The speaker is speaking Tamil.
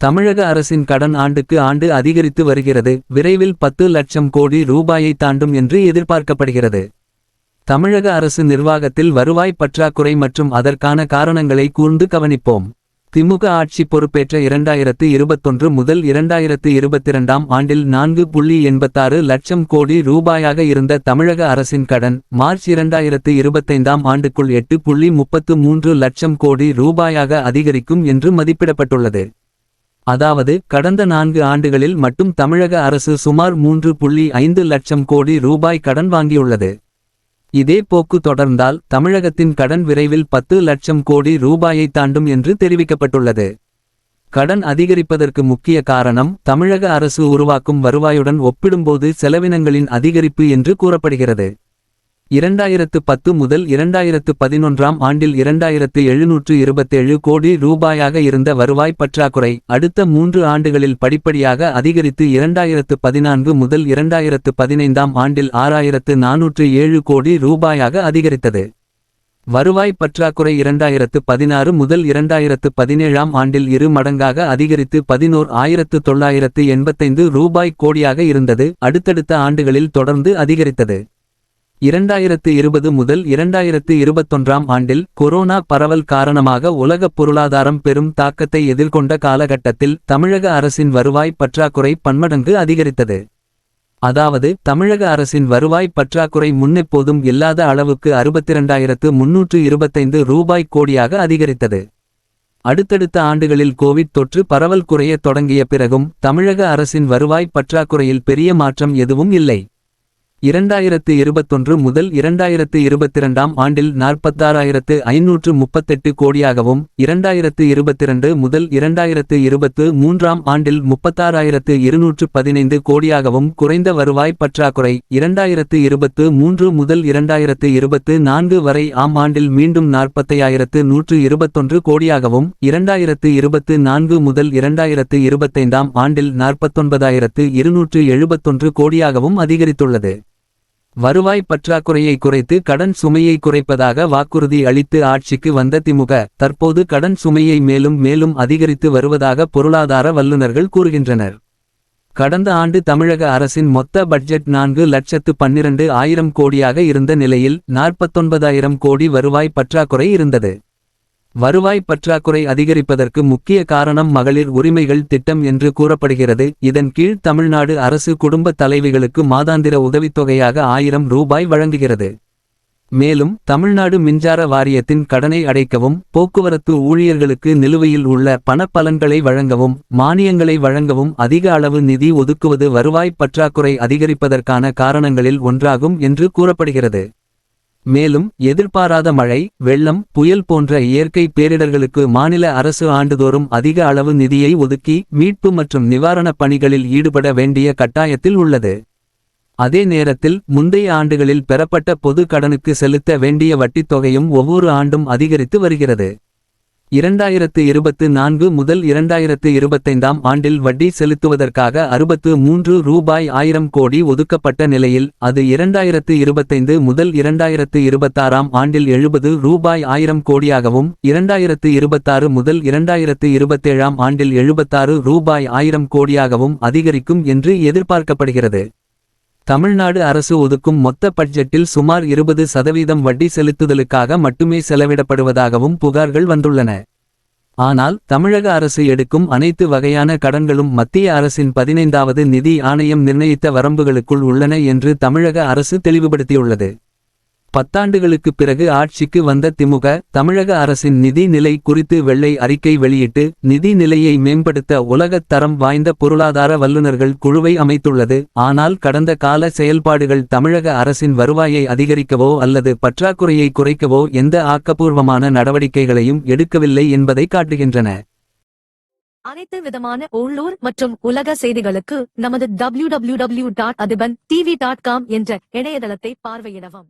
தமிழக அரசின் கடன் ஆண்டுக்கு ஆண்டு அதிகரித்து வருகிறது. விரைவில் பத்து லட்சம் கோடி ரூபாயை தாண்டும் என்று எதிர்பார்க்கப்படுகிறது. தமிழக அரசு நிர்வாகத்தில் வருவாய் பற்றாக்குறை மற்றும் அதற்கான காரணங்களை கூர்ந்து கவனிப்போம். திமுக ஆட்சி பொறுப்பேற்ற இரண்டாயிரத்து இருபத்தொன்று முதல் இரண்டாயிரத்து இருபத்திரண்டாம் ஆண்டில் நான்கு புள்ளி எண்பத்தாறு லட்சம் கோடி ரூபாயாக இருந்த தமிழக அரசின் கடன் மார்ச் இரண்டாயிரத்து இருபத்தைந்தாம் ஆண்டுக்குள் எட்டு புள்ளி முப்பத்து மூன்று லட்சம் கோடி ரூபாயாக அதிகரிக்கும் என்று மதிப்பிடப்பட்டுள்ளது. அதாவது கடந்த நான்கு ஆண்டுகளில் மட்டும் தமிழக அரசு சுமார் மூன்று புள்ளி ஐந்து லட்சம் கோடி ரூபாய் கடன் வாங்கியுள்ளது. இதே போக்கு தொடர்ந்தால் தமிழகத்தின் கடன் விரைவில் பத்து லட்சம் கோடி ரூபாயை தாண்டும் என்று தெரிவிக்கப்பட்டுள்ளது. கடன் அதிகரிப்பதற்கு முக்கிய காரணம் தமிழக அரசு உருவாக்கும் வருவாயுடன் ஒப்பிடும்போது செலவினங்களின் அதிகரிப்பு என்று கூறப்படுகிறது. இரண்டாயிரத்து பத்து முதல் இரண்டாயிரத்து பதினொன்றாம் ஆண்டில் இரண்டாயிரத்து எழுநூற்று இருபத்தேழு கோடி ரூபாயாக இருந்த வருவாய் பற்றாக்குறை அடுத்த மூன்று ஆண்டுகளில் படிப்படியாக அதிகரித்து இரண்டாயிரத்து பதினான்கு முதல் இரண்டாயிரத்து பதினைந்தாம் ஆண்டில் ஆறாயிரத்து நானூற்று ஏழு கோடி ரூபாயாக அதிகரித்தது. வருவாய் பற்றாக்குறை இரண்டாயிரத்து பதினாறு முதல் இரண்டாயிரத்து பதினேழாம் ஆண்டில் இரு மடங்காக அதிகரித்து பதினோர் ஆயிரத்து தொள்ளாயிரத்து எண்பத்தைந்து ரூபாய் கோடியாக இருந்தது. அடுத்தடுத்த ஆண்டுகளில் தொடர்ந்து அதிகரித்தது. இரண்டாயிரத்து இருபது முதல் இரண்டாயிரத்து இருபத்தொன்றாம் ஆண்டில் கொரோனா பரவல் காரணமாக உலகப் பொருளாதாரம் பெரும் தாக்கத்தை எதிர்கொண்ட காலகட்டத்தில் தமிழக அரசின் வருவாய் பற்றாக்குறை பன்மடங்கு அதிகரித்தது. அதாவது தமிழக அரசின் வருவாய் பற்றாக்குறை முன்னெப்போதும் இல்லாத அளவுக்கு அறுபத்திரண்டாயிரத்து முன்னூற்று இருபத்தைந்து ரூபாய் கோடியாக அதிகரித்தது. அடுத்தடுத்த ஆண்டுகளில் கோவிட் தொற்று பரவல் குறையத் தொடங்கிய பிறகும் தமிழக அரசின் வருவாய் பற்றாக்குறையில் பெரிய மாற்றம் எதுவும் இல்லை. இரண்டாயிரத்து இருபத்தொன்று முதல் இரண்டாயிரத்து இருபத்திரண்டாம் ஆண்டில் நாற்பத்தாறாயிரத்து ஐநூற்று முப்பத்தெட்டு கோடியாகவும் இரண்டாயிரத்து இருபத்திரண்டு முதல் இரண்டாயிரத்து இருபத்து மூன்றாம் ஆண்டில் முப்பத்தாறாயிரத்து இருநூற்று பதினைந்து கோடியாகவும் குறைந்த வருவாய் பற்றாக்குறை இரண்டாயிரத்து இருபத்து மூன்று முதல் இரண்டாயிரத்து இருபத்து நான்கு வரை ஆம் ஆண்டில் மீண்டும் நாற்பத்தையாயிரத்து நூற்று இருபத்தொன்று கோடியாகவும் இரண்டாயிரத்து இருபத்து நான்கு முதல் இரண்டாயிரத்து இருபத்தைந்தாம் ஆண்டில் நாற்பத்தொன்பதாயிரத்து இருநூற்று எழுபத்தொன்று கோடியாகவும் அதிகரித்துள்ளது. வருவாய் பற்றாக்குறையை குறைத்து கடன் சுமையை குறைப்பதாக வாக்குறுதி அளித்து ஆட்சிக்கு வந்த திமுக தற்போது கடன் சுமையை மேலும் மேலும் அதிகரித்து வருவதாக பொருளாதார வல்லுநர்கள் கூறுகின்றனர். கடந்த ஆண்டு தமிழக அரசின் மொத்த பட்ஜெட் நான்கு லட்சத்து பன்னிரண்டு ஆயிரம் கோடியாக இருந்த நிலையில் நாற்பத்தொன்பதாயிரம் கோடி வருவாய் பற்றாக்குறை இருந்தது. வருவாய் பற்றாக்குறை அதிகரிப்பதற்கு முக்கிய காரணம் மகளிர் உரிமைகள் திட்டம் என்று கூறப்படுகிறது. இதன் கீழ் தமிழ்நாடு அரசு குடும்ப தலைவிகளுக்கு மாதாந்திர உதவித்தொகையாக ஆயிரம் ரூபாய் வழங்குகிறது. மேலும் தமிழ்நாடு மின்சார வாரியத்தின் கடனை அடைக்கவும் போக்குவரத்து ஊழியர்களுக்கு நிலுவையில் உள்ள பணப்பலன்களை வழங்கவும் மானியங்களை வழங்கவும் அதிக அளவு நிதி ஒதுக்குவது வருவாய் பற்றாக்குறை அதிகரிப்பதற்கான காரணங்களில் ஒன்றாகும் என்று கூறப்படுகிறது. மேலும் எதிர்பாராத மழை வெள்ளம் புயல் போன்ற இயற்கை பேரிடர்களுக்கு மாநில அரசு ஆண்டுதோறும் அதிக அளவு நிதியை ஒதுக்கி மீட்பு மற்றும் நிவாரணப் பணிகளில் ஈடுபட வேண்டிய கட்டாயத்தில் உள்ளது. அதே நேரத்தில் முந்தைய ஆண்டுகளில் பெறப்பட்ட பொது கடனுக்கு செலுத்த வேண்டிய வட்டித் தொகையும் ஒவ்வொரு ஆண்டும் அதிகரித்து வருகிறது. இரண்டாயிரத்து இருபத்து நான்கு முதல் இரண்டாயிரத்து இருபத்தைந்தாம் ஆண்டில் வட்டி செலுத்துவதற்காக அறுபத்து மூன்று ரூபாய் ஆயிரம் கோடி ஒதுக்கப்பட்ட நிலையில் அது இரண்டாயிரத்து இருபத்தைந்து முதல் இரண்டாயிரத்து இருபத்தாறாம் ஆண்டில் எழுபது ரூபாய் ஆயிரம் கோடியாகவும் இரண்டாயிரத்து இருபத்தாறு முதல் இரண்டாயிரத்து இருபத்தேழாம் ஆண்டில் எழுபத்தாறு ரூபாய் ஆயிரம் கோடியாகவும் அதிகரிக்கும் என்று எதிர்பார்க்கப்படுகிறது. தமிழ்நாடு அரசு ஒதுக்கும் மொத்த பட்ஜெட்டில் சுமார் இருபது சதவீதம் வட்டி செலுத்துதலுக்காக மட்டுமே செலவிடப்படுவதாகவும் புகார்கள் வந்துள்ளன. ஆனால் தமிழக அரசு எடுக்கும் அனைத்து வகையான கடன்களும் மத்திய அரசின் பதினைந்தாவது நிதி ஆணையம் நிர்ணயித்த வரம்புகளுக்குள் உள்ளன என்று தமிழக அரசு தெளிவுபடுத்தியுள்ளது. பத்தாண்டுகளுக்குப் பிறகு ஆட்சிக்கு வந்த திமுக தமிழக அரசின் நிதி நிலை குறித்து வெள்ளை அறிக்கை வெளியிட்டு நிதி நிலையை மேம்படுத்த உலகத் தரம் வாய்ந்த பொருளாதார வல்லுநர்கள் குழுவை அமைத்துள்ளது. ஆனால் கடந்த கால செயல்பாடுகள் தமிழக அரசின் வருவாயை அதிகரிக்கவோ அல்லது பற்றாக்குறையை குறைக்கவோ எந்த ஆக்கப்பூர்வமான நடவடிக்கைகளையும் எடுக்கவில்லை என்பதை காட்டுகின்றன. அனைத்து விதமான உள்ளூர் மற்றும் உலக செய்திகளுக்கு நமது W W dot Athiban T V dot com என்ற இணையதளத்தை பார்வையிடவும்.